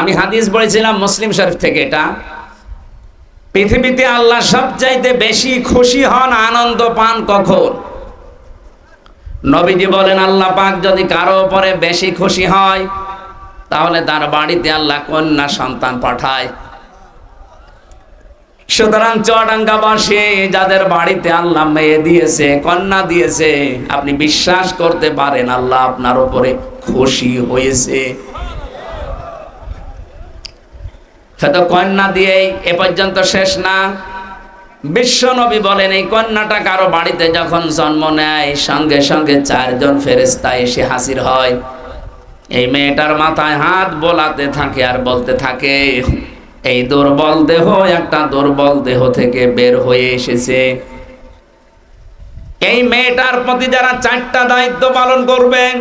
আমি হাদিস বলেছিলাম মুসলিম শরীফ থেকে এটা। পৃথিবীতে আল্লাহ সবচাইতে বেশি খুশি হন আনন্দ পান কখন? নবীজি বলেন, আল্লাহ পাক যদি কারও উপরে বেশি খুশি হয়, তাহলে তার বাড়িতে আল্লাহ কন্যা সন্তান পাঠায়। সুতরাং চুয়াডাঙ্গাবাসী যাদের বাড়িতে আল্লাহ মেয়ে দিয়েছে, কন্যা দিয়েছে, আপনি বিশ্বাস করতে পারেন আল্লাহ আপনার উপরে খুশি হয়েছে। সেটা কন্যা দিয়েই এ পর্যন্ত শেষ না। বিশ্বনবী বলেন, এই কন্যাটা কারও বাড়িতে যখন জন্ম নেয়, সঙ্গে সঙ্গে চারজন ফেরেস্তা এসে হাসির হয়। এই মেয়েটার মাথায় হাত বোলাতে থাকে আর বলতে থাকে, এই দুর্বল দেহ, একটা দুর্বল দেহ থেকে বের হয়ে এসেছে। এই মেয়েটার প্রতি যারা চারটা দায়িত্ব পালন করবেন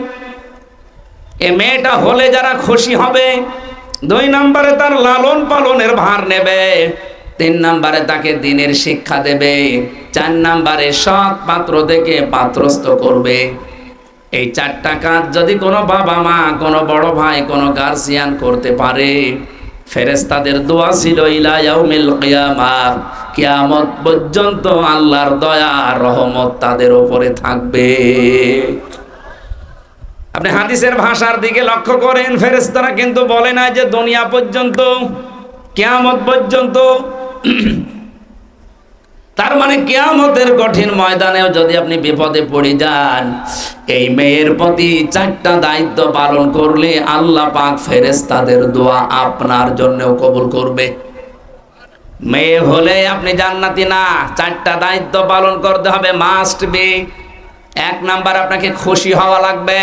এই মেয়েটা হলে যারা খুশি হবে দুই নম্বরে তার লালন পালনের ভার নেবে, তিন নম্বরে তাকে দিনের শিক্ষা দেবে, চার নম্বরে সৎ পাত্র দেখে পাত্রস্থ করবে। এই চারটা কাজ যদি কোনো বাবা মা, কোনো বড় ভাই, কোনো গার্জিয়ান করতে পারে ফেরেস্তাদের দোয়া ছিল ইলায়াউমিল কিয়ামা, কিয়ামত পর্যন্ত আল্লাহর দয়া রহমত তাদের উপরে থাকবে। আপনি হাদিসের ভাষার দিকে লক্ষ্য করেন ফেরেস্তারা কিন্তু বলে না যে দুনিয়া পর্যন্ত, কেয়ামত পর্যন্ত। তার মানে কেয়ামতের কঠিন ময়দানেও যদি আপনি বিপদে পড়ে যান, এই মেয়ের প্রতি চারটা দায়িত্ব পালন করলে আল্লাহ পাক ফেরেস্তাদের দোয়া আপনার জন্যও কবুল করবে। মেয়ে হলে আপনি জান্নাতি না, চারটা দায়িত্ব পালন করতে হবে মাস্ট বি এক নাম্বার আপনাকে খুশি হওয়া লাগবে।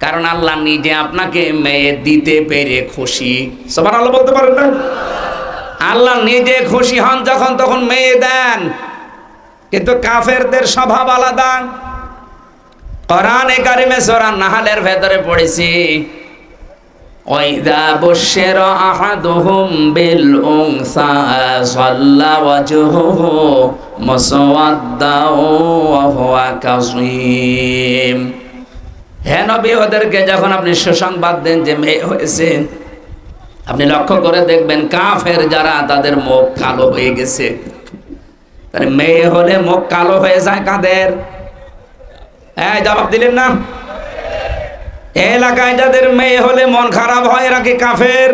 কারণ আল্লাহ নিজে আপনাকে মেয়ে দিতে পেরে খুশি। সবার আল্লাহ বলতে পারেন না? আল্লাহ নিজে খুশি হন যখন তখন মেয়ে দেন। কিন্তু কাফেরদের স্বভাব আলাদা। কোরআনে কারিমে সূরা নাহালের ভেতরে পড়েছি, ওয়াইদা বুশিরা আহাদুহুম বিল উনসা, সাল্লা ওয়াজহুহু মুসওয়াদ্দাও ওয়া হুয়া কাযীম। হে নবী, ওদেরকে যখন আপনি সুসংবাদ দেন যে মেয়ে হয়েছে, আপনি লক্ষ্য করে দেখবেন কাফের যারা, তাদের মুখ কালো হয়ে গেছে। মেয়ে হলে মুখ কালো হয়ে যায় কাদের? হ্যাঁ জবাব দিলেন না? এলাকায় যাদের মেয়ে হলে মন খারাপ হয়, এরা কি কাফের?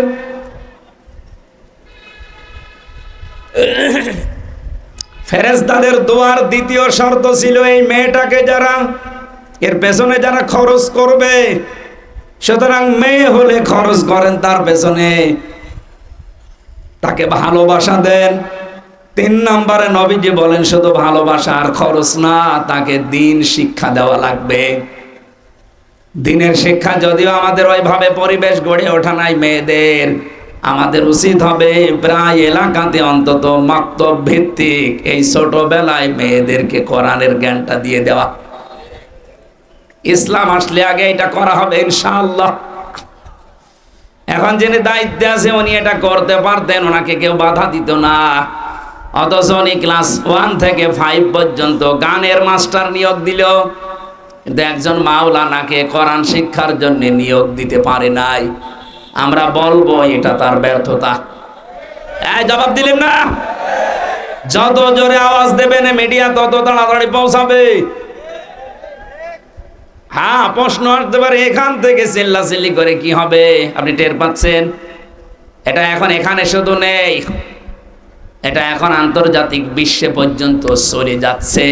ফেরেস্তাদের দোয়ার দ্বিতীয় শর্ত ছিল, এই মেয়েটাকে যারা এর পেছনে যারা খরচ করবে, সুতরাং মেয়ে হলে খরচ করেন তার পেছনে। তাকে ভালোবাসা দেন। তিন নম্বরে নবীজি বলেন, শুধু ভালোবাসা আর খরচ না, তাকে দিন শিক্ষা দেওয়া লাগবে। দিনের শিক্ষা যদিও আমাদের ওইভাবে পরিবেশ গড়ে ওঠা নাই মেয়েদের, আমাদের উচিত হবে প্রায় এলাকাতে অন্তত মাক্তব ভিত্তিক এই ছোটবেলায় মেয়েদেরকে কোরআনের জ্ঞানটা দিয়ে দেওয়া। ইসলাম আসলে আগে এটা করা হবে, ইনশাআল্লাহ। এখন যিনি দায়িত্বে আছে, উনি এটা করতে পারতেন, ওনাকে কেউ বাধা দিত না। অথচ উনি ক্লাস ওয়ান থেকে ফাইভ পর্যন্ত গানের মাস্টার নিয়োগ দিল। কিন্তু একজন মাওলানাকে কোরআন শিক্ষার জন্য নিয়োগ দিতে পারে নাই। আমরা বলব এটা তার ব্যর্থতা। জবাব দিলেন না? যত জোরে আওয়াজ দেবেন, মিডিয়া তত তাড়াতাড়ি পৌঁছাবে। হ্যাঁ প্রশ্ন আসতে পারে, এখান থেকে চিল্লা চিল্লি করে কি হবে? আপনি টের পাচ্ছেন? এটা এখন এখানে শুধু নেই। এটা এখন আন্তর্জাতিক বিশ্বে পর্যন্ত চলে যাচ্ছে।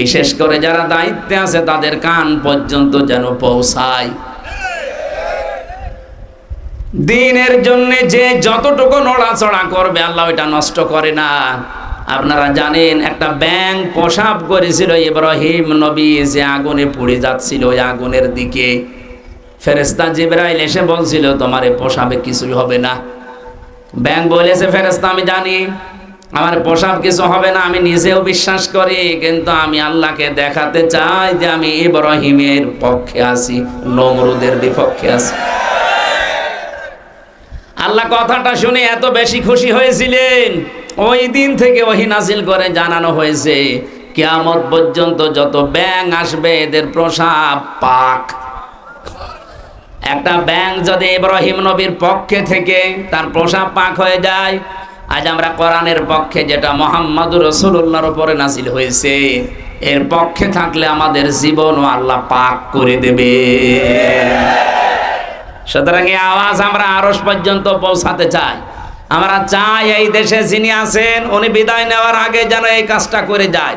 বিশেষ করে যারা দায়িত্বে আছে, তাদের কান পর্যন্ত যেন পৌঁছায়। দিনের জন্য যে যতটুকু নড়াচড়া করবে, আল্লাহ এটা নষ্ট করে না। আপনারা জানেন, একটা ব্যাং প্রসাব করেছিল ইব্রাহিম নবী, যে আগুনে পুড়ে যাচ্ছিল ওই আগুনের দিকে। ফেরেস্তা জিব্রাইল এসে বলছিল, তোমার এ পোশাবে কিছুই হবে না। ব্যাং বলেছে ফেরেস্তা আমি জানি, আমার পোশাব কিছু হবে না, আমি নিজেও বিশ্বাস করি, কিন্তু আমি আল্লাহকে দেখাতে চাই যে আমি ইব্রাহিমের পক্ষে আছি, নমরুদের বিপক্ষে আছি। আল্লাহ কথাটা শুনে এত বেশি খুশি হয়েছিলেন। ওই দিন থেকে ওহি নাসিল করে জানানো হয়েছে, কিয়ামত পর্যন্ত যত ব্যাং আসবে, এদের প্রসাব পাক। একটা ব্যাংক যদি ইব্রাহিম নবীর পক্ষে থেকে তার প্রসাব পাক হয়ে যায়, আজ আমরা কোরআনের পক্ষে যেটা মোহাম্মদুর রসুল্লাহর উপরে নাসিল হয়েছে, এর পক্ষে থাকলে আমাদের জীবনও আল্লাহ পাক করে দেবে। সুতরাং এই আওয়াজ আমরা আরস পর্যন্ত পৌঁছাতে চাই। আমরা চাই এই দেশে যিনি আছেন, উনি বিদায় নেওয়ার আগে যেন এই কাজটা করে যায়।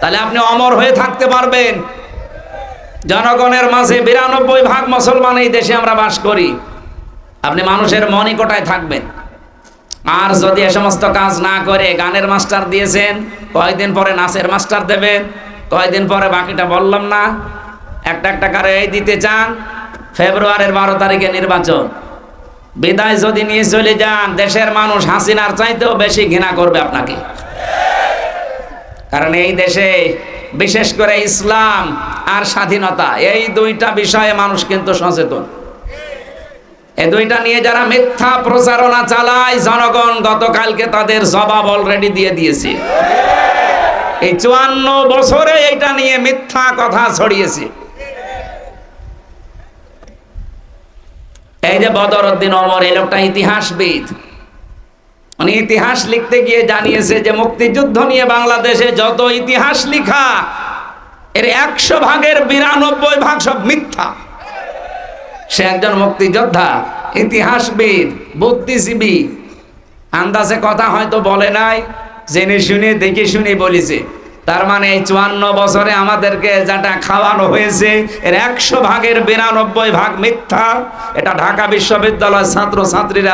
তাহলে আপনি অমর হয়ে থাকতে পারবেন। জনগণের মাঝে বিরানব্বই ভাগ মুসলমান এই দেশে আমরা বাস করি। আপনি মানুষের মনিকটায় থাকবেন। আর যদি এ সমস্ত কাজ না করে, গানের মাস্টার দিয়েছেন, কয়দিন পরে নাচের মাস্টার দেবেন, কয়দিন পরে বাকিটা বললাম না, একটা একটা করে এই দিতে চান, ফেব্রুয়ারির বারো তারিখে নির্বাচন। বিদায় যদি নিয়ে চলে যান, দেশের মানুষ হাসিনার চাইতেও বেশি ঘৃণা করবে আপনাকে। কারণ এই দেশে বিশেষ করে ইসলাম আর স্বাধীনতা, এই দুইটা বিষয়ে মানুষ কিন্তু সচেতন। এই দুইটা নিয়ে যারা মিথ্যা প্রচারণা চালায়, জনগণ গতকালকে তাদের জবাব অলরেডি দিয়ে দিয়েছে। এই চুয়ান্ন বছরে এইটা নিয়ে মিথ্যা কথা ছড়িয়েছে। এই যে বদরউদ্দিন অমর এই লোকটা ইতিহাসবিদ। উনি ইতিহাস লিখতে গিয়ে জানিয়েছে যে মুক্তিযুদ্ধ নিয়ে বাংলাদেশে যত ইতিহাস লিখা, এর একশো ভাগের বিরানব্বই ভাগ সব মিথ্যা। সে একজন মুক্তিযোদ্ধা, ইতিহাসবিদ, বুদ্ধিজীবী। আন্দাজে কথা হয়তো বলে নাই, জেনে শুনে দেখে শুনে বলেছে। তার মানে এই চুয়ান্ন বছরে আমাদেরকে যেটা খাওয়ানো হয়েছে, এর একশো ভাগের বিরানব্বই ভাগ মিথ্যা। এটা ঢাকা বিশ্ববিদ্যালয়ের ছাত্র ছাত্রীরা